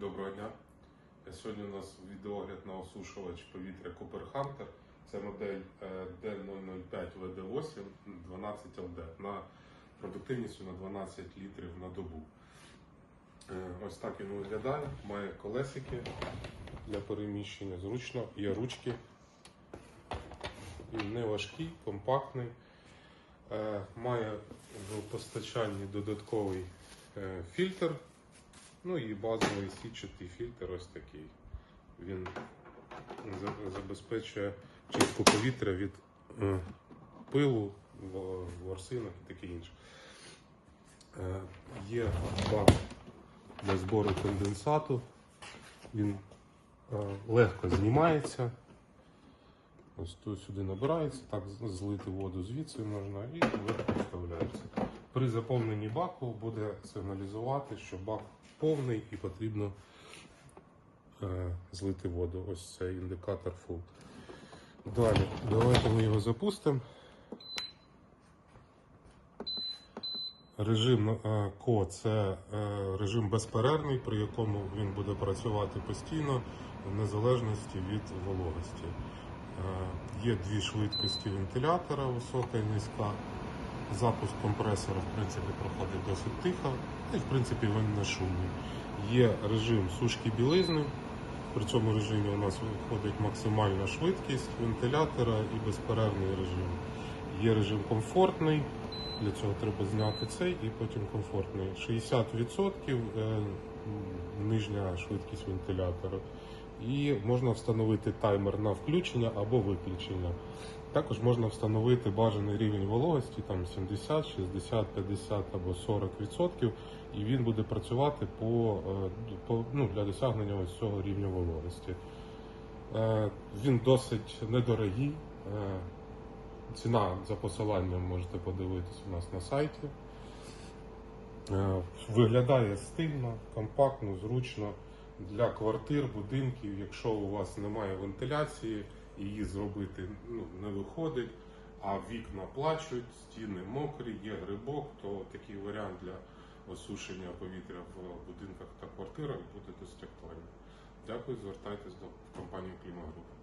Доброго дня. Сьогодні у нас відеогляд на осушувач повітря Cooper Hunter. Це модель е, D005 VD8 12 LD на продуктивністю на 12 літрів на добу. Е, Ось так він виглядає. Має колесики для переміщення. Зручно, є ручки. Він не важкий, компактний. Е, Має в постачанні додатковий е, фільтр. Ну і базовий сітчатий фільтр ось такий. Він забезпечує чистку повітря від е, пилу, ворсинок і таке інше. Е, Є бак для збору конденсату. Він е, легко знімається. Ось тут сюди набирається, так злити воду звідси можна і легко вставляється. При заповненні баку буде сигналізувати, що бак повний і потрібно е, злити воду. Ось це індикатор full. Далі, давайте ми його запустимо. Режим е, КО це е, режим безперервний, при якому він буде працювати постійно в незалежності від вологості. Е, Є дві швидкості вентилятора, висока і низька. Запуск компресора в принципі проходить досить тихо, і в принципі він не шумний. Є режим сушки білизни. При цьому режимі у нас виходить максимальна швидкість вентилятора і безперервний режим. Є режим комфортний. Для цього треба зняти цей і потім комфортний. 60% е, нижня швидкість вентилятора. І можна встановити таймер на включення або виключення. Також можна встановити бажаний рівень вологості, там 70, 60, 50 або 40%, і він буде працювати по, е, по, ну, для досягнення ось цього рівня вологості. Е, Він досить недорогий. Е, Ціна за посиланням можете подивитись у нас на сайті. Виглядає стильно, компактно, зручно для квартир, будинків. Якщо у вас немає вентиляції, її зробити ну, не виходить, а вікна плачуть, стіни мокрі, є грибок, то такий варіант для осушення повітря в будинках та квартирах буде досить актуальним. Дякую, звертайтесь до компанії Клімагрупи.